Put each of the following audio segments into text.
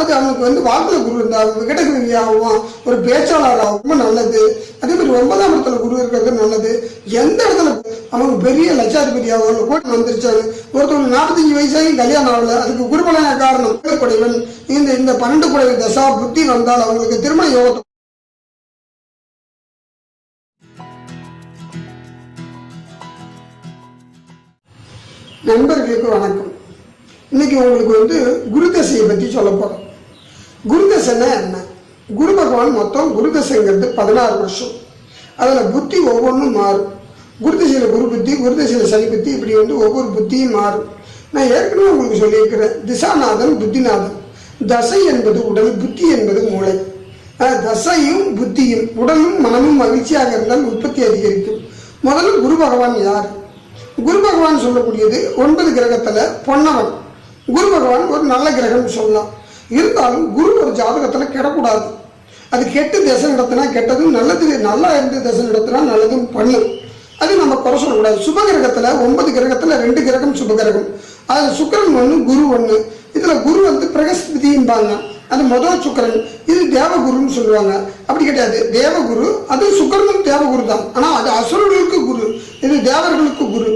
அது அவனுக்கு வந்து வாக்குல குரு இருந்தா விகடகவி ஆகும் ஒரு பேச்சாளர் ஆகும் ரொம்ப நல்லது. அதே மாதிரி ஒன்பதாம் இடத்துல குரு இருக்கிறது நல்லது. எந்த இடத்துல அவங்க பெரிய லட்சாதிபதி ஆகும் கோட்டை வந்துருச்சாரு ஒருத்தவங்க நாற்பத்தஞ்சு வயசாகி கல்யாணம் ஆகல அதுக்கு குருபலன காரணம் குடைவன் இந்த இந்த பன்னெண்டு குடைவு தசா புத்தி வந்தால் அவங்களுக்கு திருமண யோகத்தை நண்பர்களுக்கு வணக்கம். இன்னைக்கு உங்களுக்கு வந்து குரு தசையை பற்றி சொல்ல போகிறோம் குருதசைன்னா என்ன? குரு பகவான் மொத்தம் குருதசைங்கிறது பதினாறு வருஷம். அதில் புத்தி ஒவ்வொன்றும் மாறும். குருதசையில் குரு புத்தி குருதசையில் சனி புத்தி இப்படி வந்து ஒவ்வொரு புத்தியும் மாறும். நான் ஏற்கனவே உங்களுக்கு சொல்லியிருக்கிறேன் திசாநாதன் புத்திநாதன். தசை என்பது உடல் புத்தி என்பது மூளை. தசையும் புத்தியும் உடலும் மனமும் மகிழ்ச்சியாக இருந்தால் உற்பத்தி அதிகரிக்கும். முதல்ல குரு பகவான் யார்? குரு பகவான் சொல்லக்கூடியது ஒன்பது கிரகத்தில் பொன்னவன். குரு பகவான் ஒரு நல்ல கிரகம்னு சொல்லலாம். இருந்தாலும் குரு ஒரு ஜாதகத்தில் கெடக்கூடாது. அது கெட்டு திசை நடத்தினா கெட்டதும் நல்லது நல்லா இருந்து திசை நடத்தினா நல்லதும் பண்ணும் அது நம்ம குறை சொல்லக்கூடாது. சுப கிரகத்தில் ஒன்பது கிரகத்தில் ரெண்டு கிரகம் சுப கிரகம். அது சுக்கிரன் ஒன்று குரு ஒன்று இதில் குரு வந்து பிரகஸ்பதிம்பாங்க. அது முதல் சுக்கிரன். இது தேவகுருன்னு சொல்லுவாங்க. அப்படி கிடையாது. தேவகுரு அது சுக்கிரனும் தேவகுரு தான். ஆனால் அது அசுரர்களுக்கு குரு. இது தேவர்களுக்கு குரு.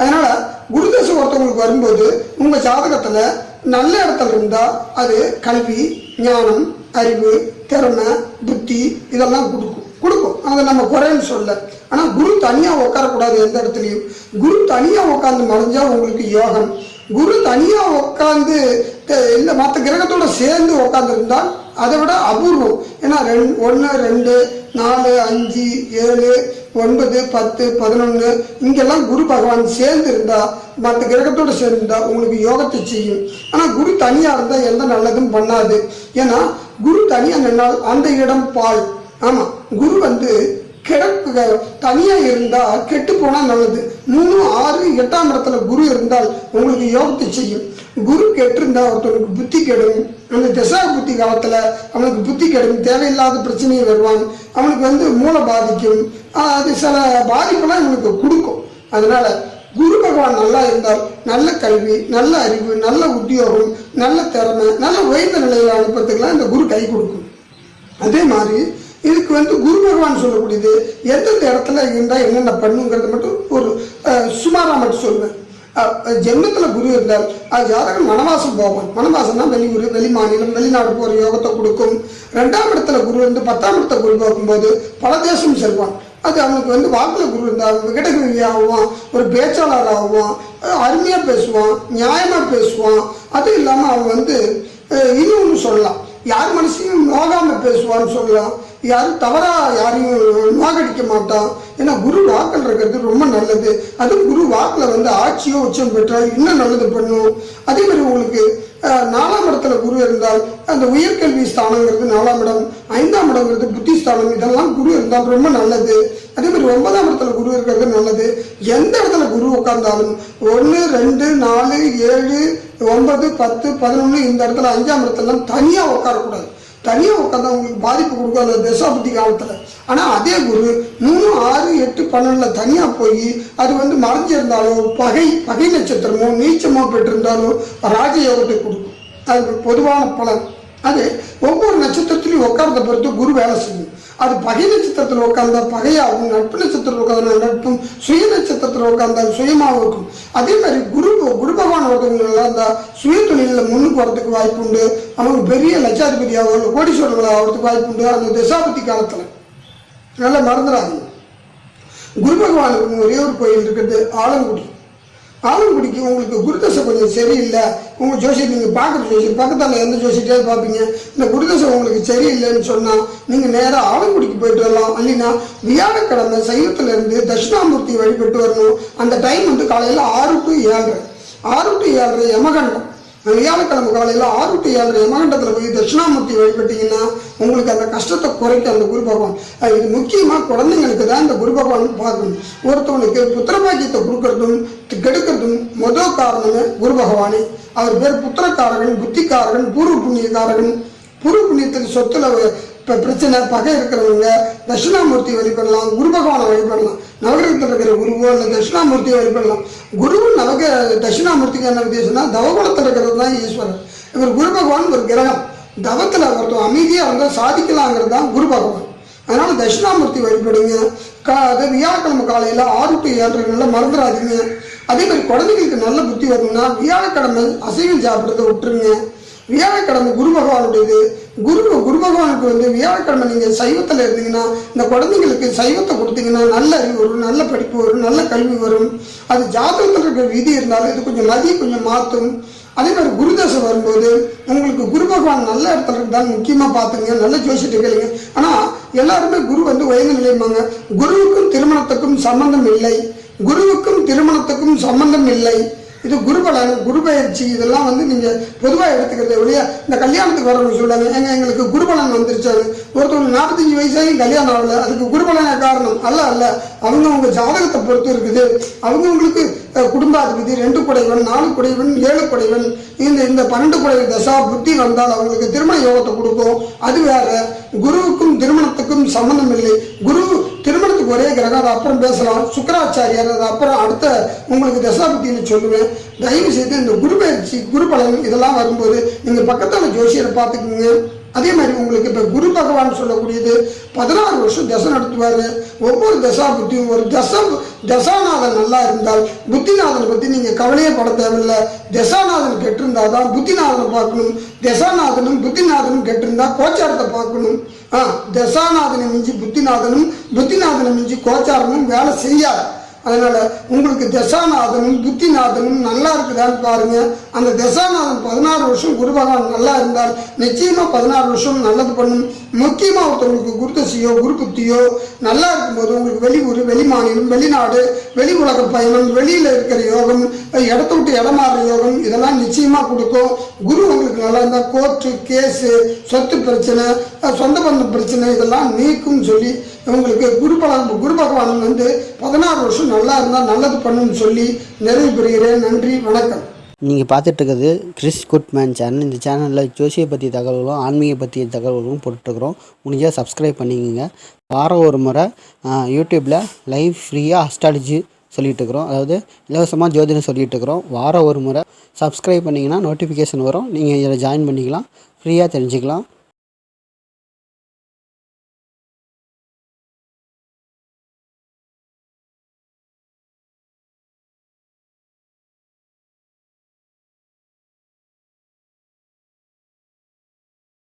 அதனால குரு தசை ஒருத்தவங்களுக்கு வரும்போது உங்கள் ஜாதகத்தில் நல்ல இடத்துல இருந்தால் அது கல்வி ஞானம் அறிவு திறமை புத்தி இதெல்லாம் கொடுக்கும். கொடுக்கும். அதை நம்ம குறைன்னு சொல்ல ஆனால் குரு தனியாக உட்காரக்கூடாது எந்த இடத்துலையும். குரு தனியாக உட்காந்து மறைஞ்சா உங்களுக்கு யோகம். குரு தனியாக உட்காந்து இல்லை மற்ற கிரகத்தோட சேர்ந்து உட்காந்துருந்தால் அதை விட அபூர்வம். ஏன்னா ரெண்டு ஒன்று ரெண்டு நாலு அஞ்சு ஏழு ஒன்பது பத்து பதினொன்று இங்கெல்லாம் குரு பகவான் சேர்ந்து இருந்தா மற்ற கிரகத்தோட சேர்ந்து உங்களுக்கு யோகத்தை செய்யும். ஆனால் குரு தனியாக இருந்தால் எந்த நல்லதும் பண்ணாது. ஏன்னா குரு தனியாக நின்னால் அந்த இடம் பால் ஆமாம் குரு வந்து கிடக்கு தனியா இருந்தா கெட்டு போனா நல்லது. மூணு ஆறு எட்டாம் இடத்துல குரு இருந்தால் உங்களுக்கு யோகத்தை செய்யும். குரு கெட்டிருந்தா ஒருத்தவனுக்கு புத்தி கெடும். அந்த திசா புத்தி காலத்துல அவனுக்கு புத்தி கெடும். தேவையில்லாத பிரச்சனையை வருவான். அவனுக்கு வந்து மூளை பாதிக்கும். அது சில பாதிப்பெல்லாம் இவனுக்கு கொடுக்கும். அதனால குரு பகவான் நல்லா இருந்தால் நல்ல கல்வி நல்ல அறிவு நல்ல உத்தியோகம் நல்ல திறமை நல்ல உயர்ந்த நிலையில் அனுப்புறதுக்கெல்லாம் இந்த குரு கை கொடுக்கும். அதே மாதிரி இதுக்கு வந்து குரு பகவான் சொல்லக்கூடியது எந்தெந்த இடத்துல இருந்தால் என்னென்ன பண்ணுங்கிறது மட்டும் ஒரு சுமாராக மட்டும் சொல்லுவேன் ஜென்மத்தில் குரு இருந்தால் அது ஜாதகம் வனவாசம் போவான் வனவாசம்னா வெளியூர் வெளி மாநிலம் வெளிநாடு போகிற யோகத்தை கொடுக்கும். ரெண்டாம் இடத்துல குரு வந்து பத்தாம் இடத்த குரு பார்க்கும்போது பல தேசம் செல்வான். அது அவனுக்கு வந்து வாக்கில் குரு இருந்தால் விகடகவி ஆகுவான் ஒரு பேச்சாளர் ஆகுவான் அருமையாக பேசுவான் நியாயமாக பேசுவான். அது இல்லாமல் அவன் வந்து இன்னொன்று சொல்லலாம். யார் மனசையும் நோகாமல் பேசுவான்னு சொல்லலாம். யாரும் தவறாக யாரையும் நோகடிக்க மாட்டான். ஏன்னா குரு வாக்கில் இருக்கிறது ரொம்ப நல்லது. அதுவும் குரு வாக்கில் வந்து ஆட்சியோ உச்சம் பெற்றால் இன்னும் நல்லது பண்ணும். அதே மாதிரி உங்களுக்கு நாலாம் இடத்துல குரு இருந்தால் அந்த உயர்கல்வி ஸ்தானங்கிறது நாலாம் இடம் ஐந்தாம் இடங்கிறது புத்தி ஸ்தானம் இதெல்லாம் குரு இருந்தால் ரொம்ப நல்லது. அதே மாதிரி ஒன்பதாம் இடத்துல குரு இருக்கிறது நல்லது. எந்த இடத்துல குரு உட்கார்ந்தாலும் ஒன்று ரெண்டு நாலு ஏழு ஒன்பது பத்து பதினொன்று இந்த இடத்துல அஞ்சாம் இடத்துலலாம் தனியாக உட்காரக்கூடாது. தனியாக உட்காந்தா உங்களுக்கு பாதிப்பு கொடுக்கும் அந்த தசாபுத்தி காலத்தில். ஆனால் அதே குரு மூணு ஆறு எட்டு பன்னெண்டில் தனியாக போய் அது வந்து மறைஞ்சிருந்தாலோ பகை பகை நட்சத்திரமோ நீச்சமோ பெற்றிருந்தாலோ ராஜயோகத்தை கொடுக்கும். அது பொதுவான பலன். அது ஒவ்வொரு நட்சத்திரத்திலையும் உட்கார்ந்த பொறுத்து குரு வேலை செய்யும். அது பகை நட்சத்திரத்தில் உட்கார்ந்தால் பகையாகும் நட்பு நட்சத்திரத்தில் உட்கார்ந்தா நட்பும் சுய நட்சத்திரத்தில் உட்கார்ந்தால் சுயமாகவும் இருக்கும். அதே மாதிரி குரு குரு பகவான் ஒருத்தவங்களா இருந்தால் சுய தொழிலில் முன்னுக்கு வரதுக்கு வாய்ப்பு உண்டு. அவங்க பெரிய லட்சாதிபதியாக கோடீஸ்வரர்களாக ஆகிறதுக்கு வாய்ப்பு உண்டு. அந்த தசாபதி காலத்தில். நல்லா மறந்துடாதீங்க. குரு பகவானுக்கு ஒரே ஒரு கோயில் இருக்குது ஆலங்குடி. ஆலங்குடிக்கு உங்களுக்கு குருதசை கொஞ்சம் சரியில்லை. உங்கள் ஜோசியர் நீங்கள் பார்க்குற ஜோசியர் பக்கத்தில் எந்த ஜோசியத்தையாவது பார்ப்பீங்க. இந்த குருதசை உங்களுக்கு சரியில்லைன்னு சொன்னால் நீங்கள் நேராக ஆலங்குடிக்கு போயிட்டு வரலாம். இல்லைன்னா வியாழக்கிழமை சைவத்திலேருந்து தட்சிணாமூர்த்தி வழிபட்டு வரணும். அந்த டைம் வந்து காலையில் ஆறு டு ஏழரை. ஆறு டு ஏழரை யமகண்டம். வியாழக்கிழமை காலையில் ஆறு டு ஏழரை யமகண்டத்தில் போய் தட்சிணாமூர்த்தி வழிபட்டீங்கன்னா உங்களுக்கு அந்த கஷ்டத்தை குறைக்க அந்த குரு பகவான் இது முக்கியமாக குழந்தைங்களுக்கு தான் இந்த குரு பகவான் பார்க்கணும். ஒருத்தவனுக்கு புத்திரபாக்கியத்தை கொடுக்கறதும் கெடுக்கிறதும் முதல் காரணமே குரு பகவானே. அவர் பேர் புத்திரக்காரகன் புத்திக்காரகன் பூர்வ புண்ணியக்காரகன். பூர்வ புண்ணியத்துக்கு சொத்துல இப்போ பிரச்சனை பகை இருக்கிறவங்க தட்சிணாமூர்த்தி வழிபடலாம் குரு பகவானை வழிபடலாம். நவகிரகத்தில் இருக்கிற குருவோ இல்லை தட்சிணாமூர்த்தியை வழிபடலாம். குரு நவக தட்சிணாமூர்த்திக்கு என்ன வித்தியாசம்னா தவகுலத்தில் இருக்கிறது தான் ஈஸ்வரர். இவர் குரு பகவான் ஒரு கிரகம். தவத்தில் ஒருத்தர் அமைதியாக இருந்தால் சாதிக்கலாங்கிறது தான் குரு பகவான். அதனால தட்சிணாமூர்த்தி வழிபடுங்க. கா அது வியாழக்கிழமை காலையில் ஆறு டு ஏழரைகளில் மறந்துடாதீங்க. அதே மாதிரி குழந்தைங்களுக்கு நல்ல புத்தி வரணும்னா வியாழக்கிழமை அசைவம் சாப்பிட்றத விட்டுருங்க. வியாழக்கிழமை குரு பகவானுடையது குரு குரு பகவானுக்கு வந்து வியாழக்கிழமை நீங்கள் சைவத்தில் இருந்தீங்கன்னா இந்த குழந்தைங்களுக்கு சைவத்தை கொடுத்தீங்கன்னா நல்ல அறிவு வரும் நல்ல படிப்பு வரும் நல்ல கல்வி வரும். அது ஜாதகத்தில் இருக்கிற விதி இருந்தாலும் இது கொஞ்சம் நதி கொஞ்சம் மாற்றும். அதே மாதிரி குருதசை வரும்போது உங்களுக்கு குரு பகவான் நல்ல இடத்துல இருந்தாலும் முக்கியமாக பார்த்துங்க நல்ல ஜோசிட்டு கேளுங்க. ஆனால் எல்லாருமே குரு வந்து உயர்ந்த நிலையமாங்க குருவுக்கும் திருமணத்துக்கும் சம்பந்தம் இல்லை. குருவுக்கும் திருமணத்துக்கும் சம்பந்தம் இல்லை. இது குருபலன் குரு பயிற்சி இதெல்லாம் வந்து நீங்கள் பொதுவாக எடுத்துக்கிறது ஒழிய இந்த கல்யாணத்துக்கு வரவங்க சொல்லுவாங்க எங்க எங்களுக்கு குருபலன் வந்துருச்சாரு ஒருத்தவங்க நாற்பத்தஞ்சு வயசாகி கல்யாணம் ஆகல அதுக்கு குருபலன காரணம்? அல்ல அல்ல. அவங்க அவங்க ஜாதகத்தை பொறுத்து இருக்குது. அவங்கவுங்களுக்கு குடும்பாதிபதி ரெண்டு குடைவன் நாலு குடைவன் ஏழு குடைவன் இந்த இந்த பன்னெண்டு குடைவன் தசா புத்தி வந்தால் அவங்களுக்கு திருமண யோகத்தை கொடுக்கும். அது வேற. குருவுக்கும் திருமணத்துக்கும் சம்பந்தம் இல்லை. குரு ஒரே கிரகம் அது அப்புறம் பேசலாம். சுக்கராச்சாரியார் அது அப்புறம் அடுத்த உங்களுக்கு தசாபுத்தின்னு சொல்லுவேன். தயவு செய்து இந்த குரு பயிற்சி குரு பலன் இதெல்லாம் வரும்போது நீங்கள் பக்கத்தில் ஜோசியரை பார்த்துக்குங்க. அதே மாதிரி உங்களுக்கு இப்போ குரு பகவான் சொல்லக்கூடியது பதினாறு வருஷம் தசை நடத்துவார். ஒவ்வொரு தசா புத்தியும் ஒரு தசா தசாநாதன் நல்லா இருந்தால் புத்திநாதனை பற்றி நீங்கள் கவலையே பட தேவையில்லை. தசாநாதன் கெட்டிருந்தா தான் புத்திநாதனை பார்க்கணும். தசாநாதனும் புத்திநாதனும் கெட்டிருந்தா கோச்சாரத்தை பார்க்கணும். ஆ தசாநாதனை மிஞ்சி புத்திநாதனும் புத்திநாதனை மிஞ்சி கோச்சாரமும் வேலை செய்யாது. அதனால் உங்களுக்கு தசாநாதனும் புத்திநாதனும் நல்லா இருக்குதான்னு பாருங்க. அந்த தசாநாதன் பதினாறு வருஷம் குரு பகவான் நல்லா இருந்தால் நிச்சயமாக பதினாறு வருஷம் நல்லது பண்ணும். முக்கியமாக ஒருத்தவங்களுக்கு குருதசியோ குரு புத்தியோ நல்லா இருக்கும்போது உங்களுக்கு வெளியூர் வெளி மாநிலம் வெளிநாடு வெளி உலக பயணம் வெளியில் இருக்கிற யோகம் இடத்த விட்டு இடம் மாறுற யோகம் இதெல்லாம் நிச்சயமாக கொடுக்கும். குரு உங்களுக்கு நல்லா இருந்தால் கோர்ட்டு கேஸு சொத்து பிரச்சனை சொந்த பந்த பிரச்சனை இதெல்லாம் நீக்கும் சொல்லி உங்களுக்கு குரு பகவான் குரு பகவான் வந்து பதினாறு வருஷம் நல்லா இருந்தால் நல்லது பண்ணுன்னு சொல்லி நிறைவு பெறுகிறேன். நன்றி வணக்கம். நீங்கள் பார்த்துட்டு கிறிஸ் குட்மேன் சேனல். இந்த சேனலில் ஜோசியை பற்றிய தகவல்களும் ஆன்மீக பற்றிய தகவல்களும் போட்டுருக்குறோம் முடிஞ்சால் சப்ஸ்கிரைப் பண்ணிக்கோங்க. வாரம் ஒரு முறை யூடியூப்பில் லைவ் ஃப்ரீயாக அஸ்ட்ராலஜி சொல்லிகிட்ருக்குறோம் இருக்கிறோம் அதாவது இலவசமாக ஜோதிடம் சொல்லிகிட்ருக்குறோம் இருக்கிறோம் வாரம் ஒரு முறை சப்ஸ்கிரைப் பண்ணிங்கன்னா நோட்டிஃபிகேஷன் வரும். நீங்கள் இதில் ஜாயின் பண்ணிக்கலாம். ஃப்ரீயாக தெரிஞ்சுக்கலாம்.